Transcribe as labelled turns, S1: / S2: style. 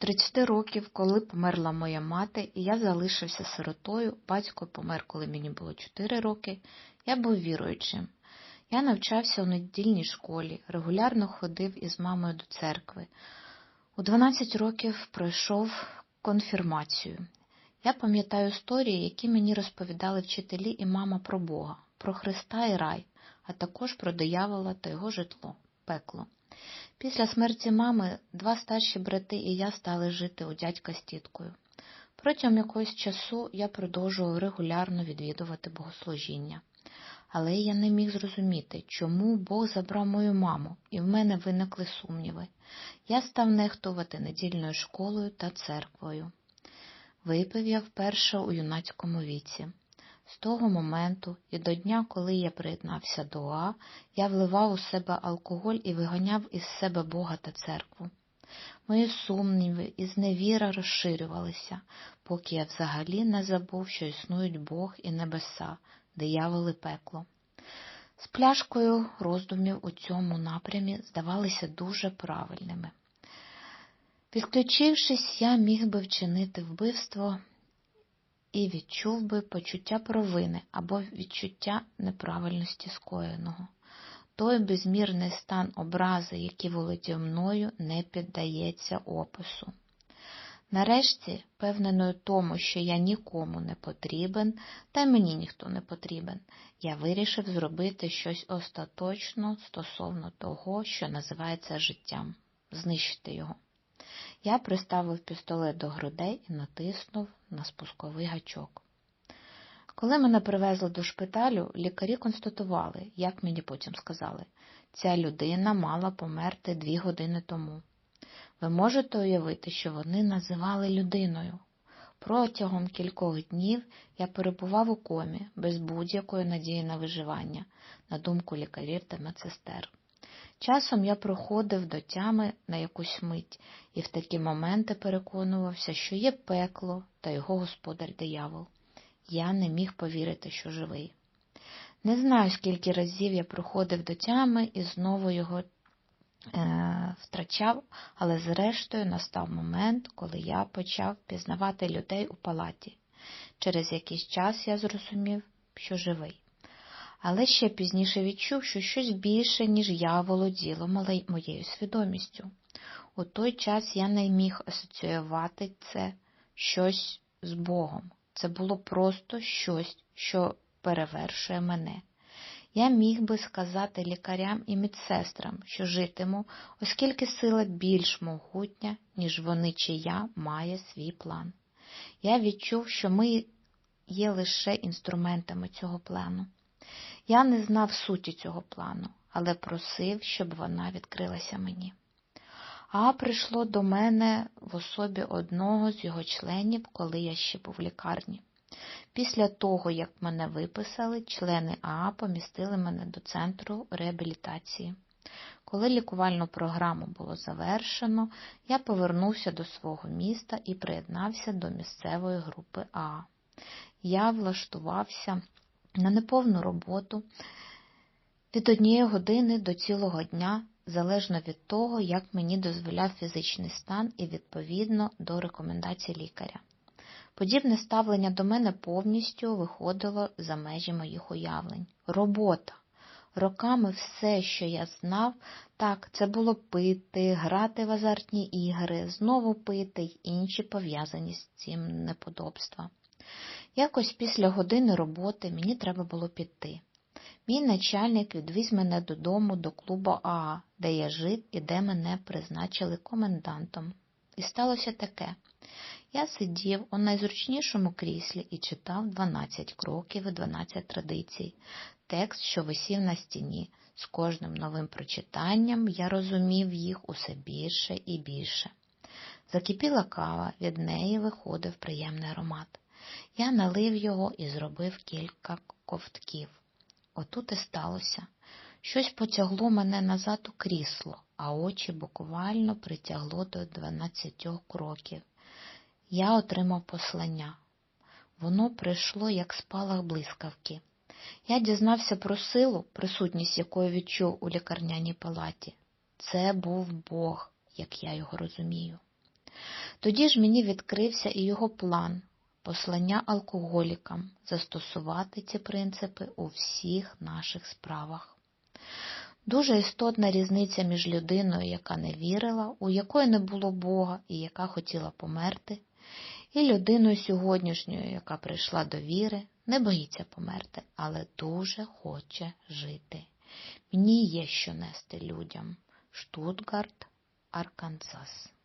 S1: До 30 років, коли померла моя мати, і я залишився сиротою, батько помер, коли мені було 4 роки, я був віруючим. Я навчався у недільній школі, регулярно ходив із мамою до церкви. У 12 років пройшов конфірмацію. Я пам'ятаю історії, які мені розповідали вчителі і мама про Бога, про Христа і рай, а також про диявола та його житло, пекло. Після смерті мами два старші брати і я стали жити у дядька з тіткою. Протягом якогось часу я продовжував регулярно відвідувати богослужіння. Але я не міг зрозуміти, чому Бог забрав мою маму, і в мене виникли сумніви. Я став нехтувати недільною школою та церквою. Випив я вперше у юнацькому віці. З того моменту і до дня, коли я приєднався до А, я вливав у себе алкоголь і виганяв із себе Бога та церкву. Мої сумніви і зневіра розширювалися, поки я взагалі не забув, що існують Бог і небеса, дияволи пекло. З пляшкою роздумів у цьому напрямі здавалися дуже правильними. Відключившись, я міг би вчинити вбивство і відчув би почуття провини або відчуття неправильності скоєного. Той безмірний стан образи, який володів мною, не піддається опису. Нарешті, певненою тому, що я нікому не потрібен, та й мені ніхто не потрібен, я вирішив зробити щось остаточно стосовно того, що називається життям, знищити його. Я приставив пістолет до грудей і натиснув на спусковий гачок. Коли мене привезли до шпиталю, лікарі констатували, як мені потім сказали, ця людина мала померти дві години тому. Ви можете уявити, що вони називали людиною. Протягом кількох днів я перебував у комі без будь-якої надії на виживання, на думку лікарів та медсестер. Часом я проходив до тями на якусь мить і в такі моменти переконувався, що є пекло та його господар диявол. Я не міг повірити, що живий. Не знаю, скільки разів я проходив до тями і знову його е, втрачав, але зрештою настав момент, коли я почав пізнавати людей у палаті. Через якийсь час я зрозумів, що живий. Але ще пізніше відчув, що щось більше, ніж я володіло моєю свідомістю. У той час я не міг асоціювати це щось з Богом. Це було просто щось, що перевершує мене. Я міг би сказати лікарям і медсестрам, що житиму, оскільки сила більш могутня, ніж вони чи я має свій план. Я відчув, що ми є лише інструментами цього плану. Я не знав суті цього плану, але просив, щоб вона відкрилася мені. А прийшло до мене в особі одного з його членів, коли я ще був в лікарні. Після того, як мене виписали, члени АА помістили мене до центру реабілітації. Коли лікувальну програму було завершено, я повернувся до свого міста і приєднався до місцевої групи АА. Я влаштувався на неповну роботу від однієї години до цілого дня, залежно від того, як мені дозволяв фізичний стан і відповідно до рекомендацій лікаря. Подібне ставлення до мене повністю виходило за межі моїх уявлень. Робота. Роками все, що я знав, так, це було пити, грати в азартні ігри, знову пити й інші пов'язані з цим неподобства. Якось після години роботи мені треба було піти. Мій начальник відвіз мене додому до клубу АА, де я жив і де мене призначили комендантом. І сталося таке. Я сидів у найзручнішому кріслі і читав 12 кроків і 12 традицій, текст, що висів на стіні. З кожним новим прочитанням я розумів їх усе більше і більше. Закипіла кава, від неї виходив приємний аромат. Я налив його і зробив кілька ковтків. Отут і сталося. Щось потягло мене назад у крісло, а очі буквально притягло до дванадцятьох кроків. Я отримав послання. Воно прийшло, як спалах блискавки. Я дізнався про силу, присутність якої відчув у лікарняній палаті. Це був Бог, як я його розумію. Тоді ж мені відкрився і його план послання алкоголікам застосувати ці принципи у всіх наших справах. Дуже істотна різниця між людиною, яка не вірила, у якої не було Бога і яка хотіла померти, і людиною сьогоднішньою, яка прийшла до віри, не боїться померти, але дуже хоче жити. Мені є що нести людям. Штутгарт, Арканзас.